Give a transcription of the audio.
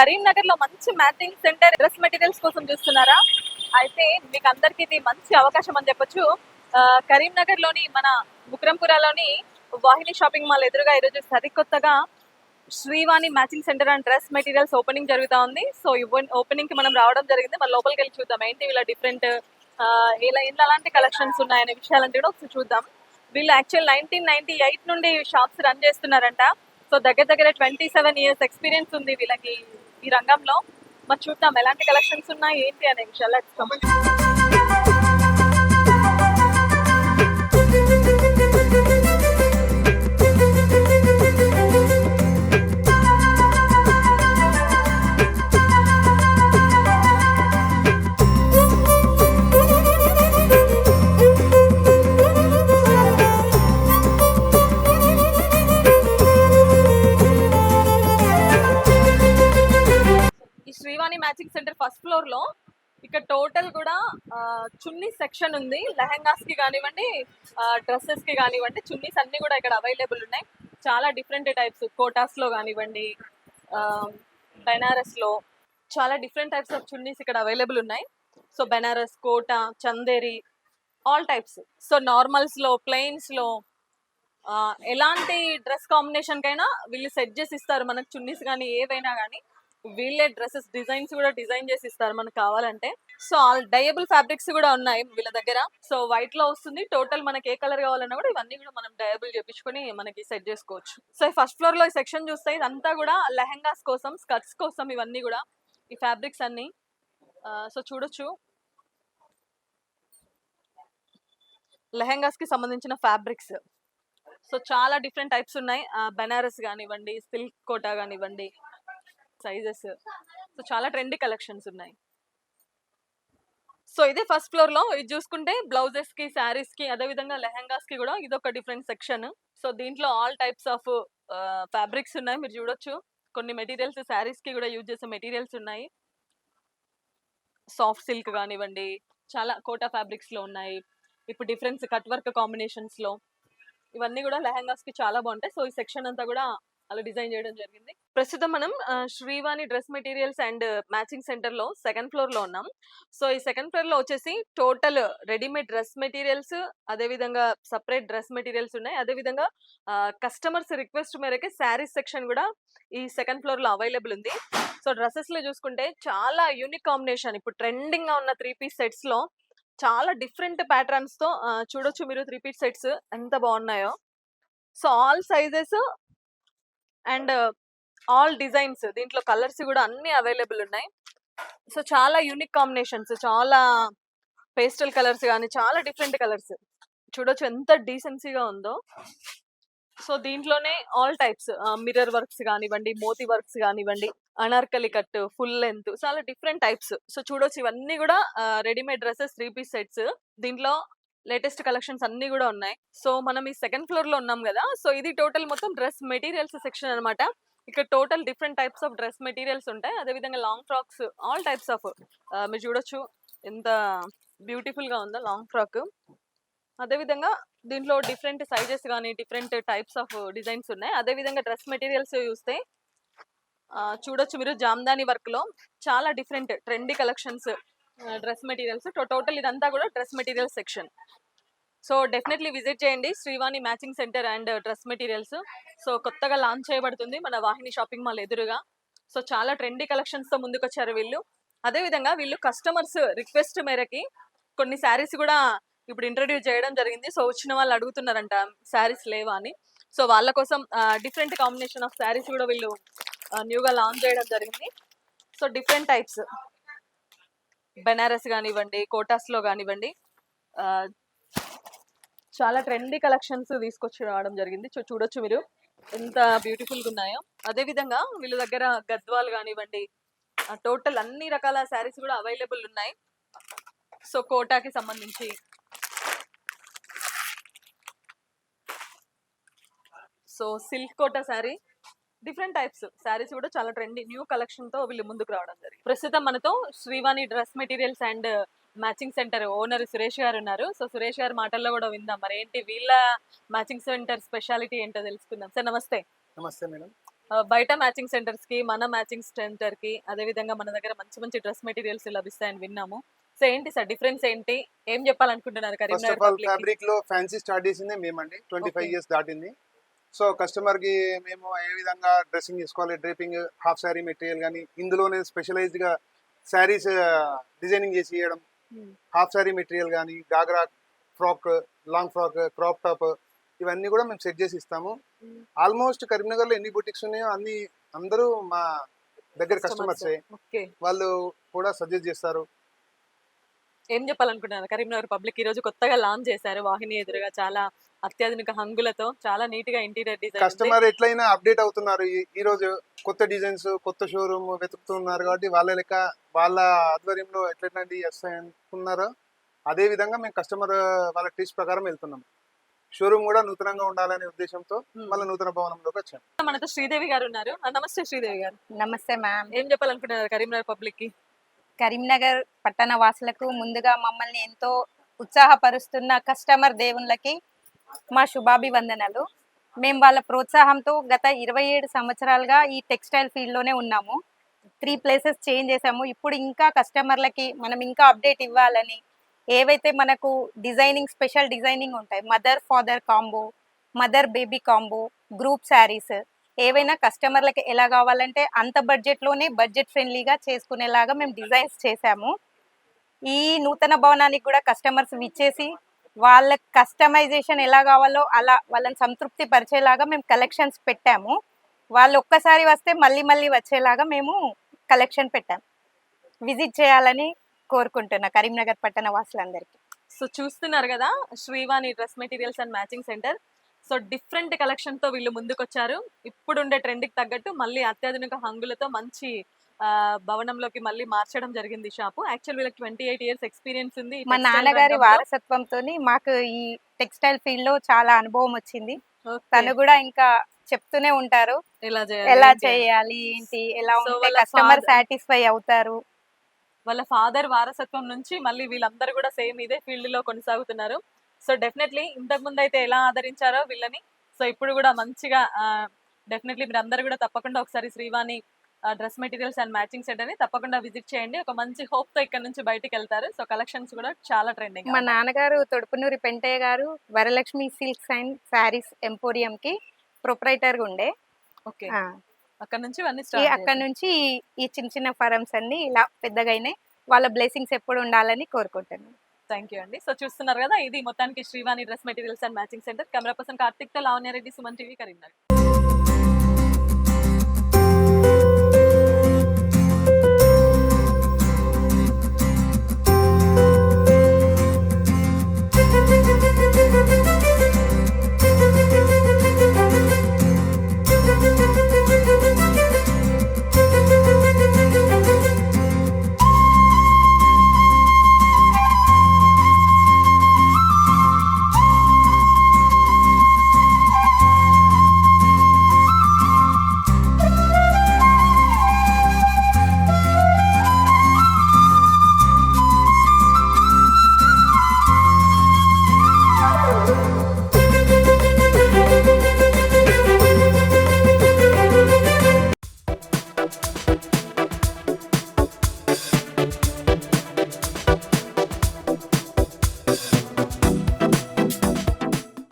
కరీంనగర్లో మంచి matching centre dress materials కోసం చూస్తున్నారా? అయితే మీకు అందరికి ఇది మంచి అవకాశం అని చెప్పొచ్చు. ఆ, కరీంనగర్లోని మన బుక్రంపురాలోని వాహిని షాపింగ్ మాల్ ఎదురుగా ఈరోజు సరికొత్తగా Srivani matching centre and dress materials opening జరుగుతా ఉంది. సో ఓపెనింగ్కి మనం రావడం జరిగింది. మన లోపలికి వెళ్ళి చూద్దాం. ఏంటి ఇలా డిఫరెంట్ ఇలా ఇలా అలాంటి కలెక్షన్స్ ఉన్నాయనే విషయాలంటే కూడా ఒకసారి చూద్దాం. వీళ్ళు యాక్చువల్ నైన్టీన్ నైన్టీ ఎయిట్ నుండి షాప్స్ రన్ చేస్తున్నారంట. సో దగ్గర దగ్గర ట్వంటీ సెవెన్ ఇయర్స్ ఎక్స్పీరియన్స్ ఉంది వీళ్ళకి. ఈ రంగంలో మరి చూద్దాం ఎలాంటి కలెక్షన్స్ ఉన్నాయి ఏంటి అనే విషయాలు ఈ మ్యాచింగ్ సెంటర్ ఫస్ట్ ఫ్లోర్లో. ఇక్కడ టోటల్ కూడా చున్నీ సెక్షన్ ఉంది. లెహంగాస్కి కానివ్వండి డ్రెస్సెస్కి కానివ్వండి చున్నీస్ అన్ని కూడా ఇక్కడ అవైలబుల్ ఉన్నాయి. చాలా డిఫరెంట్ టైప్స్ కోటాస్లో కానివ్వండి బెనారస్లో. చాలా డిఫరెంట్ టైప్స్ ఆఫ్ చున్నీస్ ఇక్కడ అవైలబుల్ ఉన్నాయి. So Banaras Kota Chanderi all types. So నార్మల్స్లో ప్లెయిన్స్లో ఎలాంటి డ్రెస్ కాంబినేషన్ కైనా వీళ్ళు సెట్ చేసి ఇస్తారు. మనకు చున్నీస్ కానీ ఏవైనా కానీ వీళ్ళే డ్రెస్సెస్ డిజైన్స్ కూడా డిజైన్ చేసి ఇస్తారు మనకు కావాలంటే. సో ఆల్ డయబుల్ ఫ్యాబ్రిక్స్ కూడా ఉన్నాయి వీళ్ళ దగ్గర. సో వైట్లో వస్తుంది. టోటల్ మనకి ఏ కలర్ కావాలన్నా కూడా ఇవన్నీ కూడా మనం డయబుల్ చేపించుకొని మనకి సెట్ చేసుకోవచ్చు. సో ఫస్ట్ ఫ్లోర్లో ఈ సెక్షన్ చూస్తే ఇదంతా కూడా లెహంగాస్ కోసం స్కర్ట్స్ కోసం ఇవన్నీ కూడా ఈ ఫ్యాబ్రిక్స్ అన్ని. సో చూడొచ్చు. లెహంగాస్కి సంబంధించిన ఫ్యాబ్రిక్స్. సో చాలా డిఫరెంట్ టైప్స్ ఉన్నాయి. బెనారస్ కానివ్వండి సిల్క్ కోటా కానివ్వండి సైజెస్ సో చాలా ట్రెండీ కలెక్షన్స్ ఉన్నాయి. సో ఇదే ఫస్ట్ ఫ్లోర్లో. ఇది చూసుకుంటే బ్లౌజెస్కి శారీస్కి అదే విధంగా లెహంగాస్కి కూడా ఇది ఒక డిఫరెంట్ సెక్షన్ సో దీంట్లో ఆల్ టైప్స్ ఆఫ్ ఫ్యాబ్రిక్స్ ఉన్నాయి. మీరు చూడొచ్చు. కొన్ని మెటీరియల్స్ శారీస్కి కూడా యూజ్ చేసే మెటీరియల్స్ ఉన్నాయి. సాఫ్ట్ సిల్క్ కానివ్వండి చాలా కోటా ఫ్యాబ్రిక్స్లో ఉన్నాయి. ఇప్పుడు డిఫరెన్స్ కట్ వర్క్ కాంబినేషన్స్లో. ఇవన్నీ కూడా లెహంగాస్కి చాలా బాగుంటాయి. సో ఈ సెక్షన్ అంతా కూడా అలా డిజైన్ చేయడం జరిగింది. ప్రస్తుతం మనం Srivani dress materials and matching సెంటర్లో సెకండ్ ఫ్లోర్లో ఉన్నాం. సో ఈ సెకండ్ ఫ్లోర్లో వచ్చేసి టోటల్ రెడీమేడ్ డ్రెస్ మెటీరియల్స్ అదే విధంగా సపరేట్ డ్రెస్ మెటీరియల్స్ ఉన్నాయి. అదే విధంగా కస్టమర్స్ రిక్వెస్ట్ మేరకే శారీస్ సెక్షన్ కూడా ఈ సెకండ్ ఫ్లోర్లో అవైలబుల్ ఉంది. సో డ్రెస్సెస్లో చూసుకుంటే చాలా యూనిక్ కాంబినేషన్. ఇప్పుడు ట్రెండింగ్గా ఉన్న త్రీ పీస్ సెట్స్లో చాలా డిఫరెంట్ ప్యాటర్న్స్తో చూడొచ్చు మీరు త్రీ పీస్ సెట్స్ ఎంత బాగున్నాయో. So all sizes and all designs దీంట్లో కలర్స్ కూడా అన్ని అవైలబుల్ ఉన్నాయి. సో చాలా యూనిక్ కాంబినేషన్స్ చాలా పేస్టల్ కలర్స్ కానీ చాలా డిఫరెంట్ కలర్స్. చూడొచ్చు ఎంత డీసెన్సీగా ఉందో. సో దీంట్లోనే ఆల్ టైప్స్ మిర్రర్ వర్క్స్ కానివ్వండి మోతి వర్క్స్ కానివ్వండి అనార్కలి కట్ ఫుల్ లెంత్ చాలా డిఫరెంట్ టైప్స్. సో చూడొచ్చు ఇవన్నీ కూడా readymade dresses three piece sets. దీంట్లో లేటెస్ట్ కలెక్షన్స్ అన్ని కూడా ఉన్నాయి. సో మనం ఈ సెకండ్ ఫ్లోర్లో ఉన్నాం కదా సో ఇది టోటల్ మొత్తం డ్రెస్ మెటీరియల్స్ సెక్షన్ అన్నమాట. ఇక్కడ total different types of dress materials ఉంటాయి. అదే విధంగా long frocks all types of. మీరు చూడొచ్చు. ఎంత బ్యూటిఫుల్గా ఉందో లాంగ్ ఫ్రాక్. అదే విధంగా దీంట్లో డిఫరెంట్ సైజెస్ కానీ డిఫరెంట్ టైప్స్ ఆఫ్ డిజైన్స్ ఉన్నాయి. అదే విధంగా డ్రెస్ మెటీరియల్స్ చూస్తే చూడొచ్చు మీరు జామ్దాని వర్క్లో చాలా different trendy collections dress materials. Total ఇదంతా కూడా dress material section. So definitely visit చేయండి. Srivani matching centre and dress materials. So కొత్తగా లాంచ్ చేయబడుతుంది మన వాహిని షాపింగ్ మాల్ ఎదురుగా. సో చాలా ట్రెండీ కలెక్షన్స్తో ముందుకొచ్చారు వీళ్ళు. అదే విధంగా వీళ్ళు కస్టమర్స్ రిక్వెస్ట్ మేరకి కొన్ని శారీస్ కూడా ఇప్పుడు ఇంట్రడ్యూస్ చేయడం జరిగింది. సో వచ్చిన వాళ్ళు అడుగుతున్నారంట శారీస్ లేవా అని. సో వాళ్ళ కోసం డిఫరెంట్ కాంబినేషన్ ఆఫ్ శారీస్ కూడా వీళ్ళు న్యూగా లాంచ్ చేయడం జరిగింది. So different types. బెనారస్ కానివ్వండి కోటాస్లో కానివ్వండి చాలా ట్రెండీ కలెక్షన్స్ తీసుకొచ్చి రావడం జరిగింది. చూడొచ్చు మీరు ఎంత బ్యూటిఫుల్గా ఉన్నాయో. అదే విధంగా వీళ్ళ దగ్గర గద్వాలు కానివ్వండి టోటల్ అన్ని రకాల శారీస్ కూడా అవైలబుల్ ఉన్నాయి. సో కోటాకి సంబంధించి. So silk Kota sari different types saris కూడా చాలా ట్రెండీ న్యూ కలెక్షన్తో వీళ్ళు ముందుకు రావడం జరిగింది. ప్రస్తుతం మనతో Srivani dress materials and matching centre owner Suresh garu ఉన్నారు. సో సురేష్ గారి మాటల్లో కూడా విందాం. మరి ఏంటి వీళ్ళ మ్యాచింగ్ సెంటర్ స్పెషాలిటీ ఏంటో తెలుసుకుందాం. సార్ నమస్తే. నమస్తే మేడం. బయట మ్యాచింగ్ సెంటర్స్కి మన మ్యాచింగ్ సెంటర్కి అదే విధంగా మన దగ్గర మంచి మంచి డ్రెస్ మెటీరియల్స్ లభిస్తాయని విన్నాము. సో ఏంటి సార్ డిఫరెన్స్ ఏంటి? ఏం చెప్పాలనుకుంటున్నారు ఫస్ట్ ఆఫ్ ఆల్? ఫ్యాబ్రిక్లో ఫ్యాన్సీ స్టార్ట్ చేసిందే మేమండి. Twenty five. ఇయర్స్ దాటింది. సో కస్టమర్కి మేము ఏ విధంగా డ్రెస్సింగ్ చేసుకోవాలి? డ్రేపింగ్ హాఫ్ శారీ మెటీరియల్ కానీ ఇందులోనే స్పెషలైజ్డ్గా శారీస్ డిజైనింగ్ చేసి ఇవ్వడం. హాఫ్ శారీ మెటీరియల్ కానీ ghagra frock long frock crop top ఇవన్నీ కూడా మేము సెట్ చేసి ఇస్తాము. Hmm. ఆల్మోస్ట్ కరీంనగర్లో ఎన్ని బుటిక్స్ ఉన్నాయో అన్ని అందరూ మా దగ్గర. కస్టమర్సే వాళ్ళు కూడా సజెస్ట్ చేస్తారు. ఏం చెప్పాలనుకుంటున్నారు? కరీంనగర్ పబ్లిక్ ఈ రోజు కొత్తగా లాంచ్ చేశారు. వాహిని ఎదురుగా చాలా అత్యాధునిక హంగులతో చాలా నీట్గా ఇంటీరియర్ డిజైన్ కస్టమర్ ఎట్లయినా అప్డేట్ అవుతున్నారు. ఈ- రోజు కొత్త డిజైన్స్ కొత్త షోరూమ్ వెతుకుతున్నారు కాబట్టి వాళ్ళ లెక్క వాళ్ళ ఆధ్వర్యంలో ఎట్లెట్లాంటి వస్తాయి అనుకున్నారో అదే విధంగా మేము కస్టమర్ వాళ్ళ టేస్ట్ ప్రకారం వెళ్తున్నాం. షోరూమ్ కూడా నూతనంగా ఉండాలనే ఉద్దేశంతో మళ్ళీ నూతన భవనంలోకి వచ్చాం. మనతో శ్రీదేవి గారు ఉన్నారు. నమస్తే శ్రీదేవి గారు. నమస్తే మ్యామ్. ఏం చెప్పాలనుకుంటున్నారు కరీంనగర్ పబ్లిక్కి కరీంనగర్ పట్టణ వాసులకు ముందుగా మమ్మల్ని ఎంతో ఉత్సాహపరుస్తున్న కస్టమర్ దేవుళ్ళకి మా శుభాభివందనలు. మేము వాళ్ళ ప్రోత్సాహంతో గత ఇరవై ఏడు సంవత్సరాలుగా ఈ టెక్స్టైల్ ఫీల్డ్లోనే ఉన్నాము. త్రీ ప్లేసెస్ చేంజ్ చేసాము ఇప్పుడు ఇంకా కస్టమర్లకి మనం ఇంకా అప్డేట్ ఇవ్వాలని ఏవైతే మనకు డిజైనింగ్ స్పెషల్ డిజైనింగ్ ఉంటాయి mother father combo mother baby combo group saris ఏవైనా కస్టమర్లకి ఎలా కావాలంటే అంత బడ్జెట్లోనే బడ్జెట్ ఫ్రెండ్లీగా చేసుకునేలాగా మేము డిజైన్స్ చేశాము. ఈ నూతన భవనానికి కూడా కస్టమర్స్ విచ్చేసి వాళ్ళ కస్టమైజేషన్ ఎలా కావాలో అలా వాళ్ళని సంతృప్తి పరిచేలాగా మేము కలెక్షన్స్ పెట్టాము. వాళ్ళు ఒక్కసారి వస్తే మళ్ళీ మళ్ళీ వచ్చేలాగా మేము కలెక్షన్ పెట్టాము విజిట్ చేయాలని కోరుకుంటున్నా కరీంనగర్ పట్టణ వాసులందరికీ. సో చూస్తున్నారు కదా Srivani dress materials and matching centre. So different కలెక్షన్తో వీళ్ళు ముందుకొచ్చారు. ఇప్పుడు ఉండే ట్రెండ్కి తగ్గట్టు మళ్ళీ అత్యాధునిక హంగులతో మంచి భవనంలోకి మళ్ళీ మార్చడం జరిగింది షాపు. యాక్చువల్ వీళ్ళకి ట్వంటీ ఎయిట్ ఇయర్స్ ఎక్స్పీరియన్స్ ఉంది మా నాన్నగారి. వారసత్వంతో మాకు ఈ టెక్స్టైల్ ఫీల్డ్లో చాలా అనుభవం వచ్చింది. తను కూడా ఇంకా చెప్తూనే ఉంటారు. ఎలా చేయాలి ఏంటి? ఎలా ఉంటే వాళ్ళ కస్టమర్ సాటిస్ఫై అవుతారు? వాళ్ళ ఫాదర్ వారసత్వం నుంచి మళ్ళీ వీళ్ళందరూ కూడా సేమ్ ఇదే ఫీల్డ్లో కొనసాగుతున్నారు. సో డెఫినెట్లీ ఇంతకు ముందు అయితే ఎలా ఆదరించారో వీళ్ళని. సో ఇప్పుడు కూడా మంచిగా డెఫినెట్లీ మీరు అందరు కూడా తప్పకుండా ఒకసారి Srivani dress materials and matching సెంటర్ని తప్పకుండా విజిట్ చేయండి. ఒక మంచి హోప్తో ఇక్కడ నుంచి బయటికి వెళ్తారు. సో కలెక్షన్స్ కూడా చాలా ట్రెండింగ్ మా నాన్నగారు Thodupunuri Pentaiah garu Varalakshmi silks and saris emporium కి ప్రొపరైటర్ ఉండే ఓకే. అక్కడ నుంచి అక్కడ నుంచి ఈ- చిన్న చిన్న ఫరమ్స్ అన్ని ఇలా పెద్దగా అయినాయి. వాళ్ళ బ్లెస్సింగ్స్ ఎప్పుడు ఉండాలని కోరుకుంటున్నాను. థ్యాంక్ యూ అండి. సో చూస్తున్నారు కదా ఇది మొత్తానికి Srivani dress materials and matching centre. Camera person కార్తిక్తో Lavanya Reddy Suman TV Karimnagar.